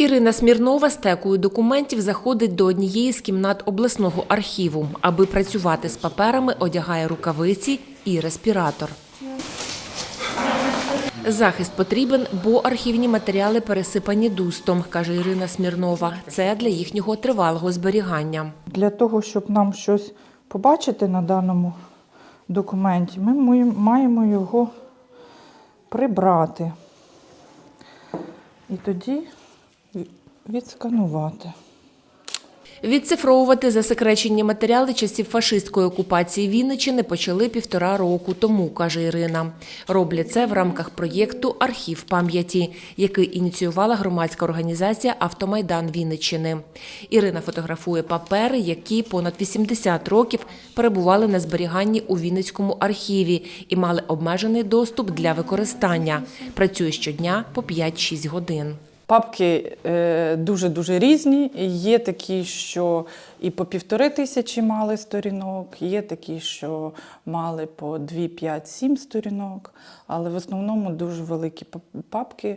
Ірина Смірнова стекою документів заходить до однієї з кімнат обласного архіву. Аби працювати з паперами, одягає рукавиці і респіратор. Захист потрібен, бо архівні матеріали пересипані дустом, каже Ірина Смірнова. Це для їхнього тривалого зберігання. Для того, щоб нам щось побачити на даному документі, ми маємо його прибрати. І тоді відсканувати. Відцифровувати засекречені матеріали часів фашистської окупації Вінниччини почали півтора року тому, каже Ірина. Роблять це в рамках проєкту Архів пам'яті, який ініціювала громадська організація Автомайдан Вінниччини. Ірина фотографує папери, які понад 80 років перебували на зберіганні у Вінницькому архіві і мали обмежений доступ для використання. Працює щодня по 5-6 годин. Папки е, дуже-дуже різні. Є такі, що і по півтори тисячі мали сторінок, є такі, що мали по 2, 5, 7 сторінок, але в основному дуже великі папки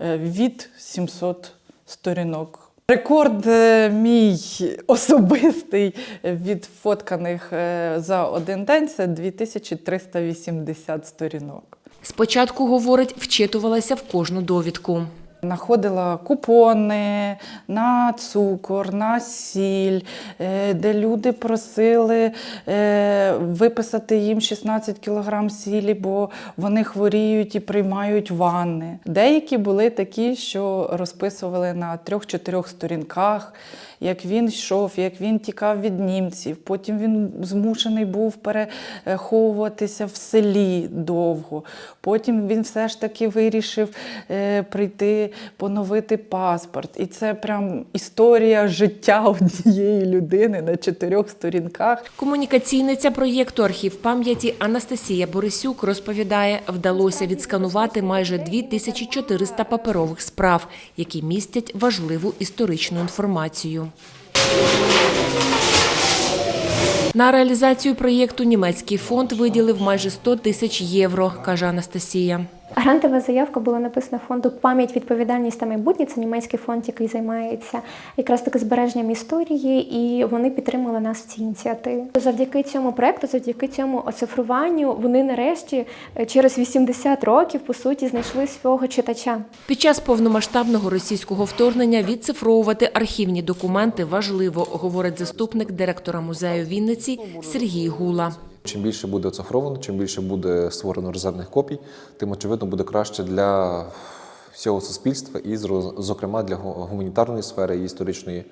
е, від 700 сторінок. Рекорд е, мій особистий від фотканих за один день це 2380 сторінок. Спочатку, говорить, вчитувалася в кожну довідку. Находила купони на цукор, на сіль, е, де люди просили е, виписати їм 16 кг сілі, бо вони хворіють і приймають ванни. Деякі були такі, що розписували на трьох-чотирьох сторінках, як він йшов, як він тікав від німців. Потім він змушений був переховуватися в селі довго. Потім він все ж таки вирішив е, поновити паспорт. І це прям історія життя однієї людини на чотирьох сторінках. Комунікаційниця проєкту Архів пам'яті Анастасія Борисюк розповідає, вдалося відсканувати майже 2400 паперових справ, які містять важливу історичну інформацію. На реалізацію проєкту німецький фонд виділив майже 100 тисяч євро, каже Анастасія. Грантова заявка була написана фонду Пам'ять, відповідальність та майбутнє. Це німецький фонд, який займається якраз таки збереженням історії, і вони підтримали нас в цій ініціативі. Завдяки цьому проекту, завдяки цьому оцифруванню, вони нарешті е, через 80 років по суті знайшли свого читача. Під час повномасштабного російського вторгнення відцифровувати архівні документи важливо, говорить заступник директора музею Вінниці Сергій Гула. Чим більше буде оцифровано, чим більше буде створено резервних копій, тим очевидно буде краще для всього суспільства і, зокрема, для гуманітарної сфери і історичної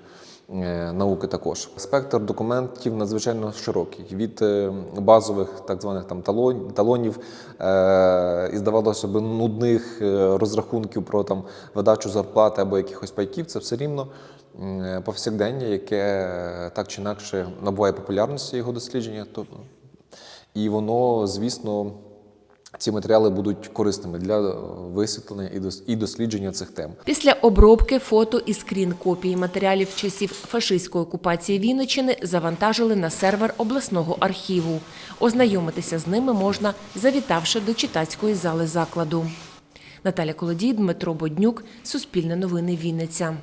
е, науки також. Спектр документів надзвичайно широкий від е, базових так званих там талон- талонів е, і здавалося б нудних е, розрахунків про там видачу зарплати або якихось пайків. Це все рівно повсякдення, яке так чи інакше набуває популярності його дослідження. То- і воно, звісно, ці матеріали будуть корисними для е, висвітлення і дос- і дослідження цих тем. Після обробки фото і скрін копії матеріалів часів фашистської окупації Вінниччини завантажили на сервер обласного архіву. Ознайомитися з ними можна, завітавши до читацької зали закладу. Наталя Колодій, Дмитро Боднюк, Суспільне новини Вінниця.